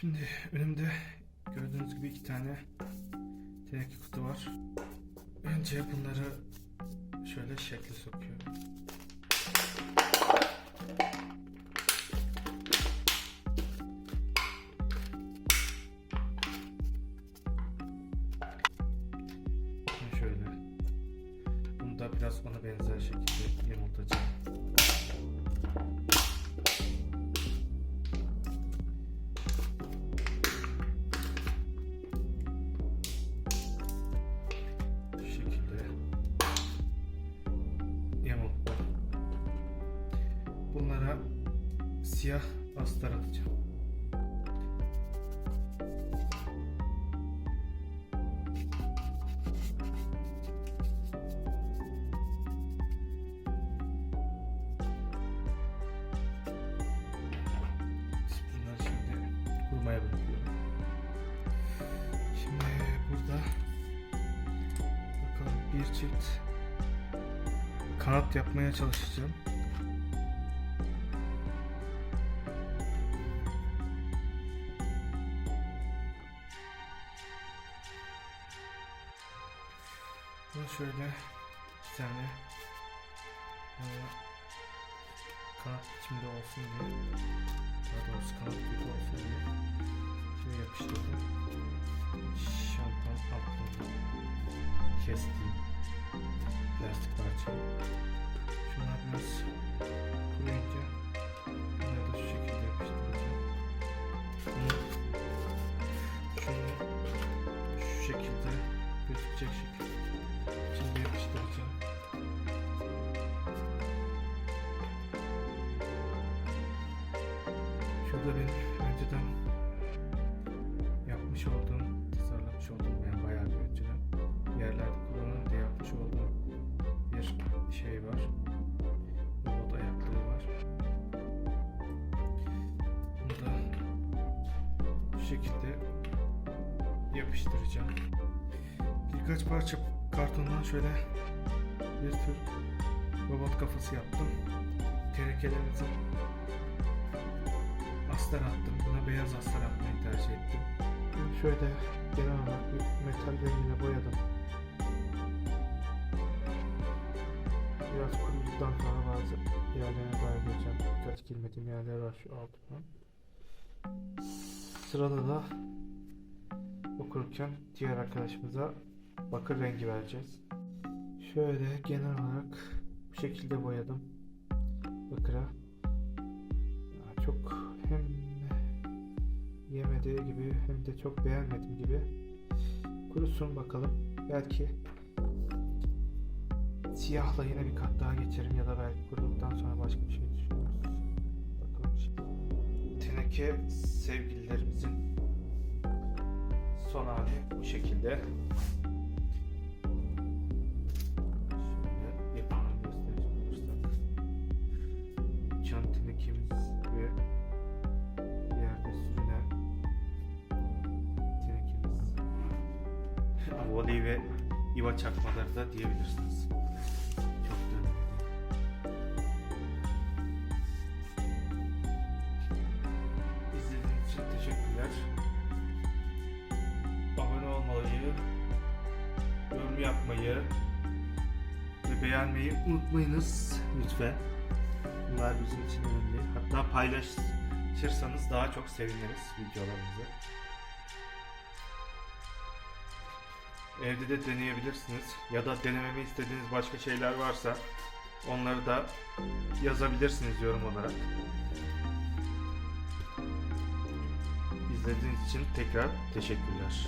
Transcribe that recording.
Şimdi önümde gördüğünüz gibi iki tane teneke kutu var. Önce bunları şöyle şekle sokuyorum. Şöyle. Bunu da biraz ona benzer şekilde yamultacağım. Bunlara siyah astar atacağım. Kurmaya bırakıyorum. Şimdi burada bir çift kanat yapmaya çalışacağım. Bunu şöyle bir tane e, kanat içinde olsun diye daha doğrusu kanat gibi olsun diye şöyle yapıştırdım. Şampuan altında kestiğim plastik parçayı. Şunlar biraz kuruyunca bunları da şu şekilde yapıştıracağım. Şunu şu şekilde gözükecek şekilde Şurada benim önceden yapmış olduğum, tasarlamış olduğum yani bayağı bir önceden yerlerde kullanırım diye yapmış olduğum bir şey var. Robot ayaklığı var. Bunu da bu şekilde yapıştıracağım. Birkaç parça kartondan şöyle bir tür robot kafası yaptım. Tenekelerimizi astar attım. Buna beyaz astar atmayı tercih ettim. Şöyle genel olarak bir metal rengine boyadım. Biraz kuruduktan sonra bazı yerlerine boyayacağım. Dikkat girmediğim yerler var şu altından. Sırada da okurken diğer arkadaşımıza bakır rengi vereceğiz. Şöyle genel olarak bu şekilde boyadım. Bakıra. Çok hem yemediği gibi hem de çok beğenmedim gibi. Kurusun bakalım. Belki siyahla yine bir kat daha geçerim ya da belki kuruduktan sonra başka bir şey düşünürüz. Bakalım şimdi. Teneke sevgililerimizin son hali bu şekilde. Volley ve İva çakmaları da diyebilirsiniz. Çok değil. İzlediğiniz için teşekkürler. Abone olmayı, yorum yapmayı ve beğenmeyi unutmayınız lütfen. Bunlar bizim için önemli. Hatta paylaşırsanız daha çok seviniriz videolarımızı. Evde de deneyebilirsiniz. Ya da denememi istediğiniz başka şeyler varsa onları da yazabilirsiniz yorum olarak. İzlediğiniz için tekrar teşekkürler.